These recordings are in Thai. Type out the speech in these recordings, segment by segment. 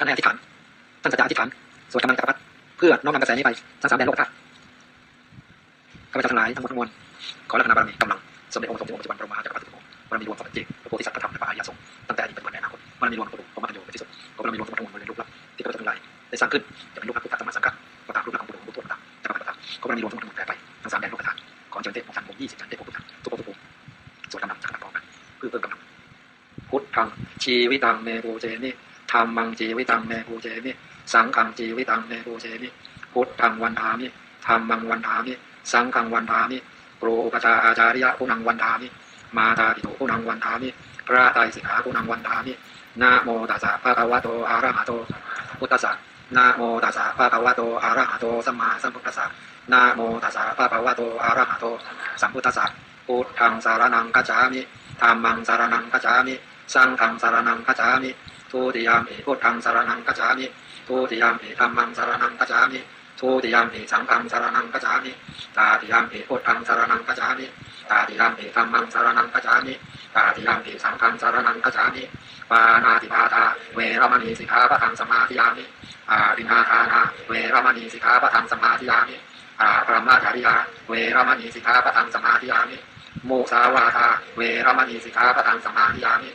ท่านให้อธิษฐานท่านสัจจะอธิษฐานสวดกำลังจักรพรรดิเพื่อน้อมนำกระแสนี้ไปทั้งสามแดนโลกธาตุข้าพเจ้าทั้งหลายทั้งหมดทั้งมวลขอรัตนาบารมีกำลังสมเด็จองค์สมเด็จองค์ปัจจุบันพระมหาจักรพรรดิทุกองค์บารมีรวมสมเด็จเจพระโพธิสัตว์พระธรรมและพระอริยสงฆ์ตั้งแต่อดีตปัจจุบันในอนาคตบารมีรวมของพระองค์พระมัตโยเป็นที่สุดขอบารมีรวมสมบัติทั้งมวลบริเวณรูปลักษณ์ที่ข้าพเจ้าทั้งหลายได้สร้างขึ้นจะเป็นรูปลักษณ์พุทธธรรมสังกัดประตามรูปลักษณ์ของพระองค์ผู้ตรวจตามจักรพรรดิประตาขอบารมีรวมสมบัติทั้งมวลแผ่ไปทั้งสามแดนโลกธาตุขอเชิญเทพของท่านองค์ยี่สิบชั้นเทพของพุทธทุกองค์ทุกองค์สวดกำลังจักรพรรดิเพื่อเพิ่มกำลังพุทธังชีวิตังเมโพเจนิ ธรรมังชีวิตังเมโพเจนิสังฆังชีวิตังเมโพเจนิพุทธังวันทามิธรรมังวันทามิสังฆังวันทามิครูอุปชาอาจาริยะผู้นังวันทามิมาตาปิโตผู้นังวันทามิพระไตรสิกขาผู้นังวันทามินะโมตัสสะภะคะวะโตอะระหะโตพุทธัสสะนะโมตัสสะภะคะวะโตอะระหะโตสัมมาสัมพุทธัสสะนะโมตัสสะภะคะวะโตอะระหะโตสัมพุทธัสสะพุทธังสารนังกัจฉามิธรรมังสารนังกัจฉามิสังฆังสารนังกัจฉามิ ทุติยามิพุทธังสารนังกัจฉามิทุติยามิธรรมังสารนังกัจฉามิทุติยามิสังฆังสารนังกัจฉามิตาติยามิพุทธังสารนังกัจฉามิตาติยามิธรรมังสารนังกัจฉามิตาติยามิสังฆังสารนังกัจฉามิปานาติปาตาเวรมณีสิกขาปะทังสมาธิยามิอารินาทานาเวรมณีสิกขาปะทังสมาธิยามิอาปรมาจาริยาเวรมณีสิกขาปะทังสมาธิยามิโมสาวาทาเวรมณีสิกขาปะทังสมาธิยามิ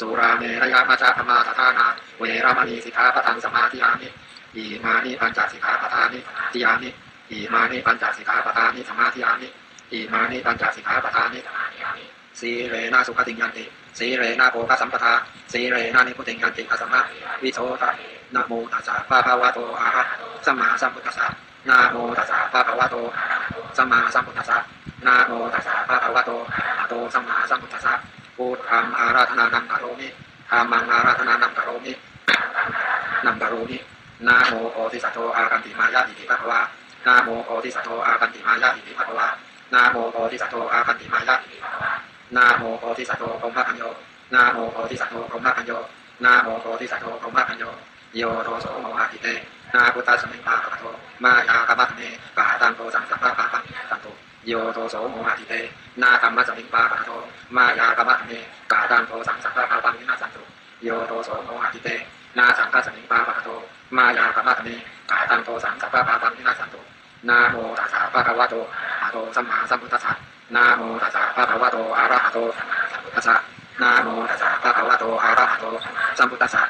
สุราเมรยามาจาธรรมาทานาเวรามณีสิกขาปะทังสมาธิยามิอีมานิปัญจสิกขาปะทานิติยามิอีมานิปัญจสิกขาปะทานิสมาธิยามิอีมานิปัญจสิกขาปะทานิสีเรนะสุขติยันติสีเรนะโภคสัมปทาสีเรนะนิพุติยันติอสมะวิโสตะนะโมตัสสะภะคะวะโตอะระหะสัมมาสัมพุทธัสสะนะโมตัสสะภะคะวะโตสัมมาสัมพุทธัสสะนะโมตัสสะภะคะวะโตอะระโตสัมมาสัมพุทธัสสะ พุทธังอาราธนานังกะโรมิธัมมังอาราธนานังกะโรมินังกะโรมินะโมโพธิสัตโตอาคันติมายะอิติภะคะวะนะโมโพธิสัตโตอาคันติมายะอิติภะคะวะนะโมโพธิสัตโตอาคันติมายะอิติภะคะวะนะโมโพธิสัตโตพรหมพัญโยนะโมโพธิสัตโตพรหมพัญโยนะโมโพธิสัตโตพรหมพัญโยโยโทโสโมหะติเตนาพุทธสมิงปะคะโตมายากะมะเนกาตังโตสังสัพพะปะปังตังโต โยโทโสโมหะติเตนาธรรมะสัมิงปาปะโทมายากรรมะเนกาตังโทสังสัพพะปาปังวินาสันตุโยโทโสโมหะติเตนาสังฆสัมิงปาปะโทมายากรรมะเนกาตังโทสังสัพพะปาปังวินาสันตุนาโมตัสสะภะคะวะโตอะโตสัมมาสัมพุทธัสสะนาโมตัสสะภะคะวะโตอะระหะโตสัมมาสัมพุทธัสสะนาโมตัสสะภะคะวะโตอะระหะโตสัมพุทธัสสะ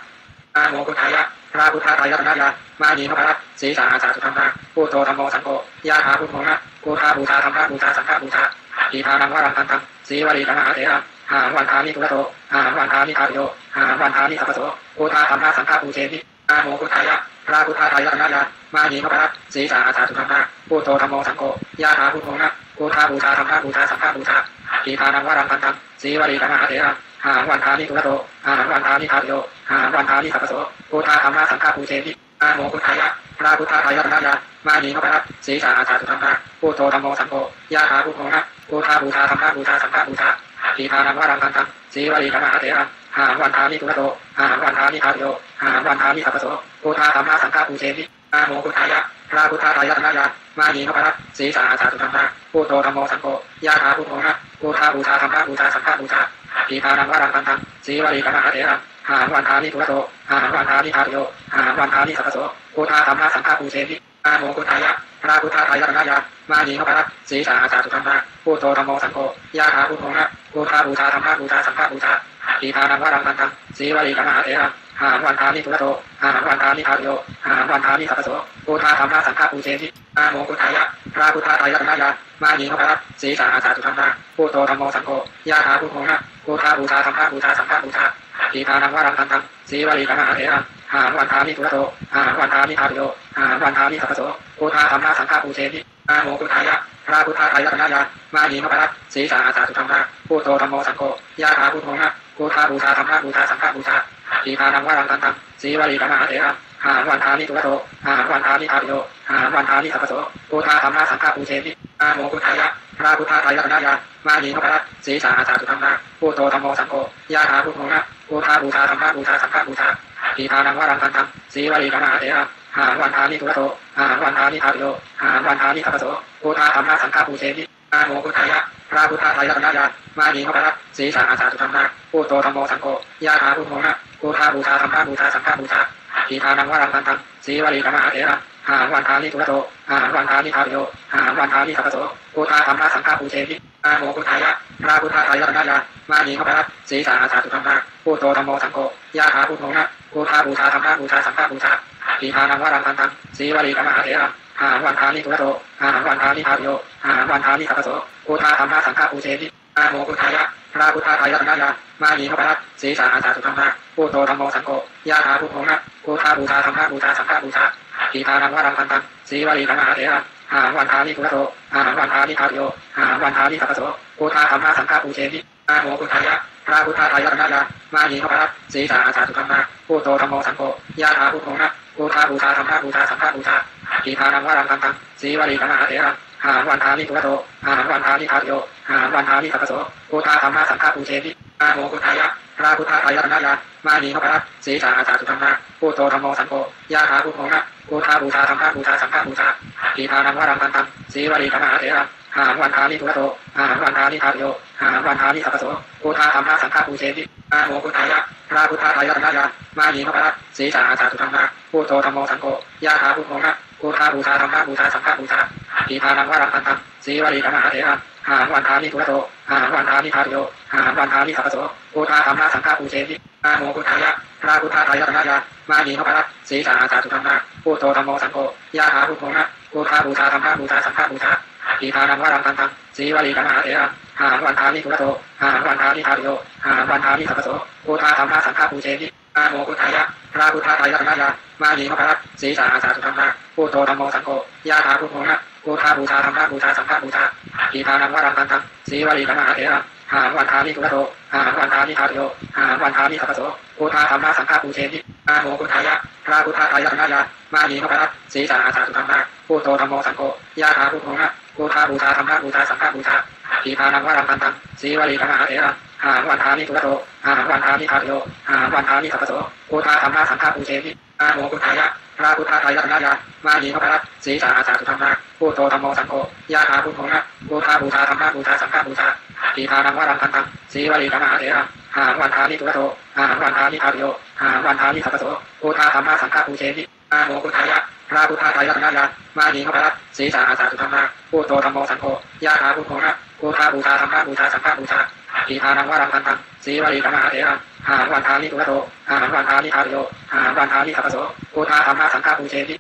นะโมพุทธายะพระพุทธไตรรัตนญามานีนพรัตน์ศีสาอาสาสุธรรมะพุทโธธรรมโมสังโฆยาถาพุทโธนะ พุทธาบูชาธรรมะบูชาสังฆบูชาทีทานังวรังคันตังสีวลีกังอาเถระหาวันทานิทุระโตหาวันทานิคาโยหาวันทานิสัพโสพุทธาธรรมะสังฆบูเชนินะโมพุทธายะพระพุทธไตรรัตนญามานีนพรัตน์ศีสาอาสาสุธรรมะพุทโธธรรมโมสังโฆยาถาพุทโธนะพุทธาบูชาธรรมะบูชาสังฆบูชาทีทานังวรังคันตังสีวลีกังอาเถระหาวันทานิทุระโตหาวันทานิคาโยหาวันทานิสัพโสพุทธาธรรมะสังฆปูเชนิอาโมพุทธายะพระพุทธไตรรัตนญามานีนพรัตน์ศีสาอาสาสุธรรมะ พุทโธธรรมโมสังโฆยาถาพุทโธนะพุทธาบูชาธรรมะบูชาสังฆบูชาทีทานังวรังคันตังสีวลีกัมหาเถระหาวันทานิทุระโตหาวันทานิคาโยหาวันทานิสัพพโสพุทธาธรรมะสังฆปูเชนิอาโมพุทธายะพระพุทธไตรรัตนญามานีนพรัตน์ศีสาอาสาสุธรรมะพุทโธธรรมโมสังโฆยาถาพุทโธนะพุทธาบูชาธรรมะบูชาสังฆบูชาทีทานังวรังคันตังสีวลีกัมหาเถระหาวันทานิทุระโตหาวันทานิคาโยหาวันทานิสัพพโสพุทธาธรรมะสังฆปูเชนิอาโมพุทธายะพระพุทธไตรรัตนญา มานีนพรัตสีสาอาสาสุธรรมะพุทโธธรรมโมสังโฆยาถาพุทโธนะพุทธาบูชาธรรมะบูชาสังฆบูชาทีทานังวรังคันตังสีวลีกมหาเถระหาวันทานิทุระโตหาวันทานิคาโยหาวันทานิสัพโสพุทธาธรรมะสังฆปูเชนิอาโมพุทายะพระพุทธไตรรัตนญามานีนพรัตสีสาอาสาสุธรรมะพุทโธธรรมโมสังโฆยาถาพุทโธนะพุทธาบูชาธรรมะบูชาสังฆบูชาทีทานังวรังคันตังสีวลีกมหาเถระหาวันทานิทุระโตหาวันทานิคาโยหาวันทานิสัพโสพุทธาธรรมะสังฆปูเชนิ อาโมพุทธายะพระพุทธไตรรัตนญาณมานีนพรัตศีสาอาสาสุธรรมะพุทโธธรรมโมสังโฆยาถาพุทโธนะพุทธาบูชาธรรมะบูชาสังฆบูชาทีทานังวรังคันตังสีวลีกัมหาเถระหาวันทานิทุระโตหาวันทานิคาปิโยหาวันทานิสัพพโสพุทธาธรรมะสังฆปูเชนิอาโมพุทธายะพระพุทธไตรรัตนญาณมานีนพรัตศีสาอาสาสุธรรมะพุทโธธรรมโมสังโฆยาถาพุทโธนะพุทธาบูชาธรรมะบูชาสังฆบูชาทีทานังวรังคันตังสีวลีกัมหาเถระ หาวันทานิทุระโตหาวันทานิคาโยหาวันทานิสัพพโสพุทธาธรรมะสังฆปูเชนิอาโมพุทธายะพระพุทธไตรรัตนญาณมานีพรัตน์ศีสาอาสาสุธรรมะพุทโธธรรมโมสังโฆยาถาพุทโธนะพุทธาบูชาธรรมะบูชาสังฆบูชาทีทานังวรังคันตังสีวลีกมหาเถระหาวันทานิทุระโตหาวันทานิทาโยหาวันทานิสัพพโสพุทธาธรรมะสังฆาปูเชมิอาโมพุทธายะพระพุทธไตรรัตนายามานีขพระสีสาอาสาสุธรรมะพุทโธธรรมโมสังโฆยาหาพุทโธนะพุทธาบูชาธรรมะบูชาสังฆาบูชา ทีทานังวรังคันตังสีวลีกมหาเถระหาวันทานิทุระโตหาวันทานิทาโยหาวันทานิสัพพโสพุทธาธรรมะสังฆาปูเชมิอาโมพุทธายะพระพุทธไตรรัตนายามานีขพระสีสาอาสาสุธรรมะพุทโธธรรมโมสังโฆยาหาพุทโธนะพุธาบูชาธรรมะบูชาสังฆาบูชาทีทานังวรังคันตังสีวลีกมหาเถระหาวันทานิทุระโตหาวันทานิทาโยหาวันทานิสัพพโสพุทธาธรรมะสังฆาปูเชมิอาโมพุทธายะพระพุทธไตรรัตนายามานีขพระสีสาอาสาสุธรรมะพุโธธรรมโมสังโฆยาหาพุทโธนะ พุทาบูชาธรรมะบูชาสังฆาบูชาทีทานังวารังคันตังสีวลีกัมหาเถระหาวันทานิทุระโตหาวันทานิทาโยหาวันทานิสัพพโสพุทาธรรมะสังฆาปูเชมิอาโมพุทายะพระพุทธไตรรัตนายามานีขพระสีสาอาสาสุธรรมะพุทโธธรรมโมสังโฆยาหาพุทโธนะบูชาบูชาธรรมะบูชาสังฆบูชาทีทานังวารังคันตังสีวลีกัมหาเถระหาวันทานิทุระโตหาวันทานิทาโยหาวันทานิสัพพโสบูชาธรรมะสังฆบูเชติอาโมพุทายะพระพุทธไตรรัตนายามานีนพรัตสีสาอาสาสุธรรมะ พุทโธธรรมโมสังโฆยาหาพุทโธนะบูชาบูชาธรรมะบูชาสังฆบูชาทีทานังวารังคันตังสีวลีกมหาเถระหาวันทานิทุระโตหาวันทานิทาโยหาวันทานิสัพโสบูชาธรรมะสังฆบูเชติอาโมพุทธายะพระพุทธไตรรัตนายามานีนพรัตสีสาสาสุธรรมะพุทโธธรรมโมสังโฆยาหาพุทโธนะพุทธาบูชาธรรมะบูชาสังฆบูชาทีทานังวารังคันตังสีวลีกมหาเถระหาวันทานิทุระโตหาวันทานิทาโยหาวันทานิสัพโสพุทธาธรรมะสังฆบูเชมิ อาโมพุทธายะพระพุทธไตรรัตนายามานีพระรัตสีสาอาสาสุธรรมะพุทโธธรรมโมสังโฆยาหาพุทโธนะพุทธาบูชาธรรมะบูชาสังฆบูชาทีทานังวรังคันตังสีวลีกมหาเถระหาวันทานิทุระโตหาวันทานิทาโยหาวันทานิสัพโสพุทธาธรรมะสังฆบูเชมิอาโมพุทายะพระพุทธไตรรัตนายามานีนพรัตสีสาอาสาสุธรรมะพุทโธธรรมโมสังโฆยาธาพุทโธนะพุทธาบูชาธรรมะบูชาสังฆบูชาทีพานังวรังคันตังสีวลีกมหาเถระ หาวันทานิทุรโตหาวันทานิทาโยหาวันทานิสัพโสพุทธาธรรมะสังฆบูเชมิอาโมพุทธายะพระพุทธไตรรัตนายามานีพระรัตสีสาอาสาสุธรรมะพุทโธธรรมโมสังโฆยาธาพุทโธนะพุทธาบูชาธรรมะบูชาสังฆบูชาทีพานังวารังคันตังสีวลีกมหาเถระหาวันทานิทุรโตหาวันทานิทาโยหาวันทานิสัพโสพุทธาธรรมะสังฆบูเชมิอาโมพุทธายะพระพุทธไตรรัตนายามานีพระรัตสีสาอาสาสุธรรมะพุทโธธรรมโมสังโฆยาหาพุทโธนะพุทธาบูชาธรรมะบูชาสังฆบูชา ทีทานังวารังคันตังสีวลีกมหาเถระหาวันทานิทุระโตหาวันทานิทาโยหาวันทานิสัพพโสพุทธาธรรมะสังฆบูเชมิ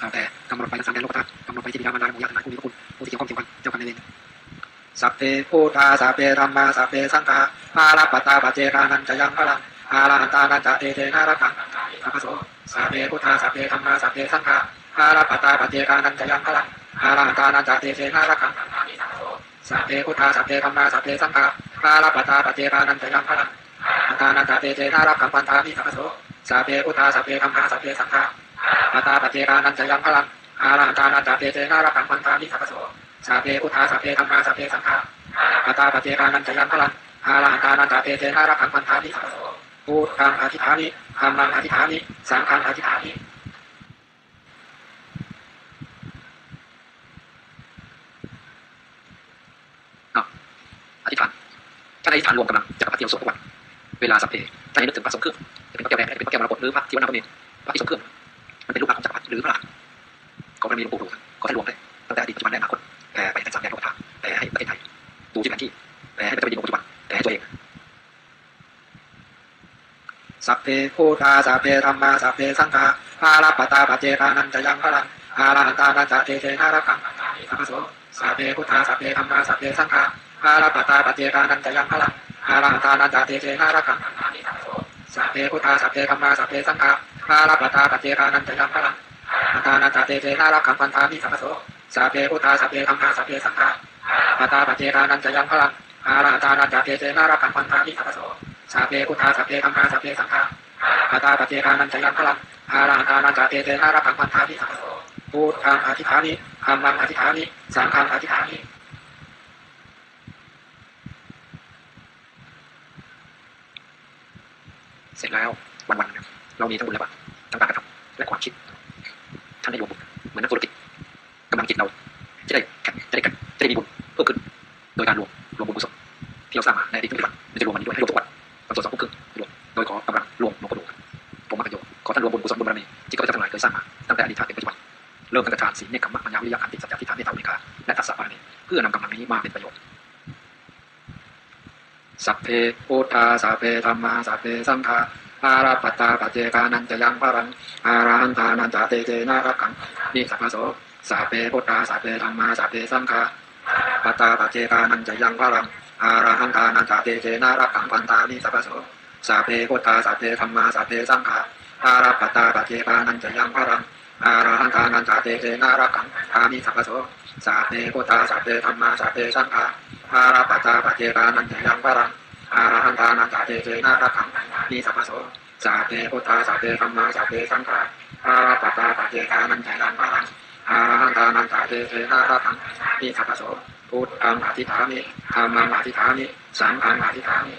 ข้แต่กำหนดไปทั้งสามแดนโลกธาตุกำหนดไปที่บิดามารดาและหมู่ญาติทั้งหลายผู้มีพระคุณผู้ที่เกี่ยวข้องเกี่ยวกันเจ้ากรรมนายเวรสัพเพพุทธาสัพเพธรรมาสัพเพสังฆาอาราปตาปเจรานันจะยังพลังอาราหันตานันจะเตเตนะรักขังสัพพโสสัพเพพุทธาสัพเพธรรมาสัพเพสังฆาอาราปตาปเจกานันจะยังพลังอาราหันตานันจะเตเทนารักขังสัพเพพุทธาสัพเพธรรมาสัพเพสังฆา อาราปตาปเจกานันจะยังพลังอัตานันจะเตเทนารักขังปันธามิสัพพโสสัพเพพุทาสัพเพธรรมาสัพเพสังฆาปตาปเจกานันจะยังพลังอาราหันตานันจะเตเทนารักขังปันธามิสัพพโสสัพเพพุทาสัพเพธรรมาสัพเพสังฆาปตาปเจกานันจะยังพลังอาราหันตานันจะเตเทนารักขังปันธามิสัพพโสพุทธังอธิฐานิธรรมังอธิฐานิสังฆังอธิฐานิ อธิษฐาน ถ้าอธิษฐานรวมกำลังจะกับพระเทียมสวดทุกวันเวลาสัพเพให้นึกถึงพระสงฆ์เครื่องจะเป็นพระแก้วแดงจะเป็นพระแก้วมรกตหรือพระที่วัดนพเมรุพระที่ทรงเครื่องมันเป็นรูปภาพของจักรพรรดิหรือพระหลานขอบารมีหลวงปู่ดูขอท่านรวมได้ตั้งแต่อดีตปัจจุบันและอนาคตแผ่ไปทั้งสามแดนโลกธาตุแผ่ให้ประเทศไทยดูที่แผนที่แผ่ให้ประเทศปัจจุบันแผ่ให้ตัวเองสัพเพพุทธาสัพเพธรรมาสัพเพสังฆาอาราปตาปเจกานันจะยังพลังอาราหันตานันจะเตเทนารักังสัพพโสสัพเพพุทธาสัพเพธรรมาสัพเพสังฆา อาราปตาปเจกานันจะยังพลังอาราตานันจะเตเจนารักขังสัพเพพุทธาสัพเพธรรมาสัพเพสังฆาอาราปตาปเจกานันจะยังพลังอาตานันจะเตเจนารักขังปันธามิสัพพโสสัพเพพุทธาสัพเพธรรมาสัพเพสังฆาปตาปเจกานันจะยังพลังอาราตานันจะเตเจนารักขังปันธามิสัพพโสสัพเพพุทธาสัพเพธรรมาสัพเพสังฆาปตาปเจกานันจะยังพลังอาราตานันจะเตเจนารักขังปันธามิสัพพโสพุทธังอธิฐานิธรรมังอธิฐานิสังฆังอธิฐานิ เสร็จแล้ววันๆเนี่ยเรามีทั้งบุญและบาปทั้งการกระทำและความคิดท่านได้รวมบุญเหมือนนักธุรกิจกำลังจิตเราจะได้แข็งจะได้กันจะได้มีบุญเพิ่มขึ้น โดยการรวมรวมบุญกุศลที่เราสร้างมาในอดีตทุกวันมันจะรวมมันนี้ด้วยให้รวมทุกวันตอนสวดสองทุ่มครึ่งรวมโดยขอกำลังรวมหลวงปู่ดูผมมากันโยขอท่านรวมบุญกุศลบุญบารมีที่ข้าพเจ้าทั้งหลายเคยสร้างมาตั้งแต่อดีตชาติเป็นปัจจุบันเริ่มตั้งแต่ฌานศีลเนคขมมะปัญญาวิริยะขันติสัจจะทิฏฐานเมตตาอุเบกขาและทัศสะปานีเพื่อนำกำลังนี้มาเป็นประโยชน์ สัพเพพุทธาสัพเพธรรมาสัพเพสังฆาอาราปตาปัจเจกานันจะยังพรังอาราหันตานันจะเตเจนารักังนิสัพพโสสัพเพพุทธาสัพเพธรรมาสัพเพสังฆาปัตาปัจเจกานันจะยังพรังอาราหันตานันจะเตเจนารักังพันตานิสัพพโสสัพเพพุทธาสัพเพธรรมาสัพเพสังฆาอาราปตาปัจเจกานันจะยังพรังอาราหันตานันจะเตเจนารักังทานิสัพพโสสัพเพพุทธาสัพเพธรรมาสัพเพสังฆา อาราปัตาปเจรานันจะยังพรังอาราหันตานันตาเจเจนาระคังนิสัพโสสาเตพุทธาสาเตธรรมาสาเตสังฆาอาราปตตาปเจรานันจายังพลังอาราหันตานันตาเจเจนาระคังนิสัพโสพุทธังอธิฐามิธรรมังอธิฐามิสังฆังอธิฐามิ